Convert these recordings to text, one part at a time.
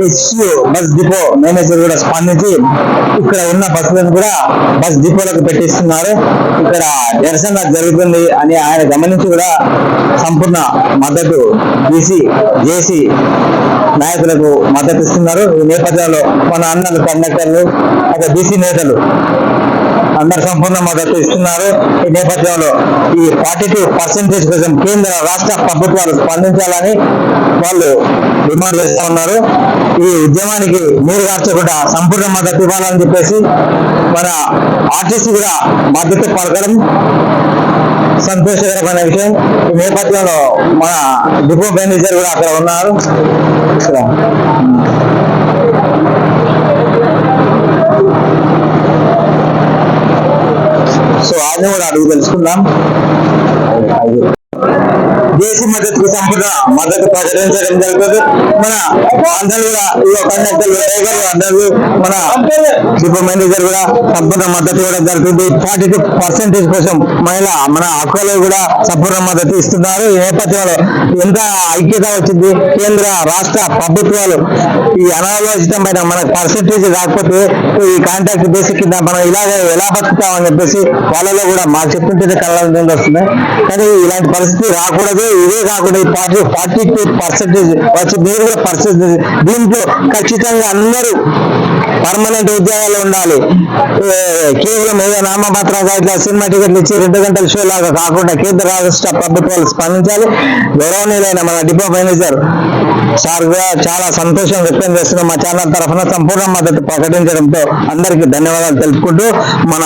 హెచ్యు bus depot manager కూడా స్పందించి ఇక్కడ ఉన్న బస్సులను కూడా బస్ డిపోలకు పెట్టిస్తున్నారు. ఇక్కడ నిరసన జరుగుతుంది అని ఆయన గమనించి కూడా సంపూర్ణ మద్దతు బీసీ జేసీ నాయకులకు మద్దతు ఇస్తున్నారు. ఈ నేపథ్యంలో మన అన్నలు కండక్టర్లు అదే బీసీ నేతలు అందరు సంపూర్ణ మద్దతు ఇస్తున్నారు. ఈ నేపథ్యంలో ఈ ఫార్టీ టూ పర్సెంటేజ్ కోసం కేంద్ర రాష్ట్ర ప్రభుత్వాలు స్పందించాలని వాళ్ళు డిమాండ్ చేస్తా ఉన్నారు. ఈ ఉద్యమానికి నీరు కార్చకుండా సంపూర్ణ మద్దతు ఇవ్వాలని చెప్పేసి మన ఆర్టీసీ కూడా బాధ్యత పలకడం సంతోషకరమైన విషయం. ఈ నేపథ్యంలో మన డిపో మేనేజర్ కూడా అక్కడ ఉన్నారు. ఇక్కడ. సో ఆయన కూడా అడుగు తెలుసుకుందాం. దేశీ మద్దతుకు సంపద మద్దతు ప్రకటించడం జరుగుతుంది. మన అందరూ కూడా ఈ కండక్టర్లు డ్రైవర్లు అందరూ మన సూపర్ మేనేజర్ కూడా సంపూర్ణ మద్దతు ఇవ్వడం జరుగుతుంది. ఫార్టీ టూ పర్సెంటేజ్ కోసం మహిళ మన హక్కులు కూడా సంపూర్ణ మద్దతు ఇస్తున్నారు. ఈ నేపథ్యంలో ఎంత ఐక్యత వచ్చింది? కేంద్ర రాష్ట్ర ప్రభుత్వాలు ఈ అనాలోచితం పైన మనకు పర్సెంటేజ్ రాకపోతే ఈ కాంట్రాక్ట్ బేసిక్ కింద మనం ఇలాగ ఎలా బతుకుతామని చెప్పేసి వాళ్ళలో కూడా మాకు చెప్తుంటే కళ్ళ నుండి వస్తున్నాయి కానీ ఇలాంటి పరిస్థితి రాకూడదు. ఇదే కాకుండా ఈ పార్టీ ఫార్టీ టూ పర్సెంటేజ్ వచ్చి మీరు కూడా పర్సెంటేజ్ దీంట్లో ఖచ్చితంగా అందరూ పర్మనెంట్ ఉద్యోగాలు ఉండాలి. కేవలం ఏదో నామపత్రంగా ఇట్లా సినిమా టికెట్లు ఇచ్చి రెండు గంటల షో లాగా కాకుండా కేంద్ర రాష్ట్ర ప్రభుత్వాలు స్పందించాలి. గౌరవనీయులైన మన డిపో మేనేజర్ సార్ చాలా సంతోషం వ్యక్తం చేస్తున్నాం మా ఛానల్ తరఫున సంపూర్ణ మద్దతు ప్రకటించడంతో అందరికీ ధన్యవాదాలు తెలుపుకుంటూ మన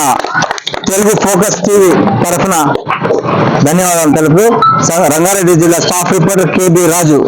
తెలుగు ఫోకస్ టీవీ తరఫున ధన్యవాదాలు తెలుపు రంగారెడ్డి జిల్లా స్టాఫ్ రిపోర్టర్ కేబి రాజు.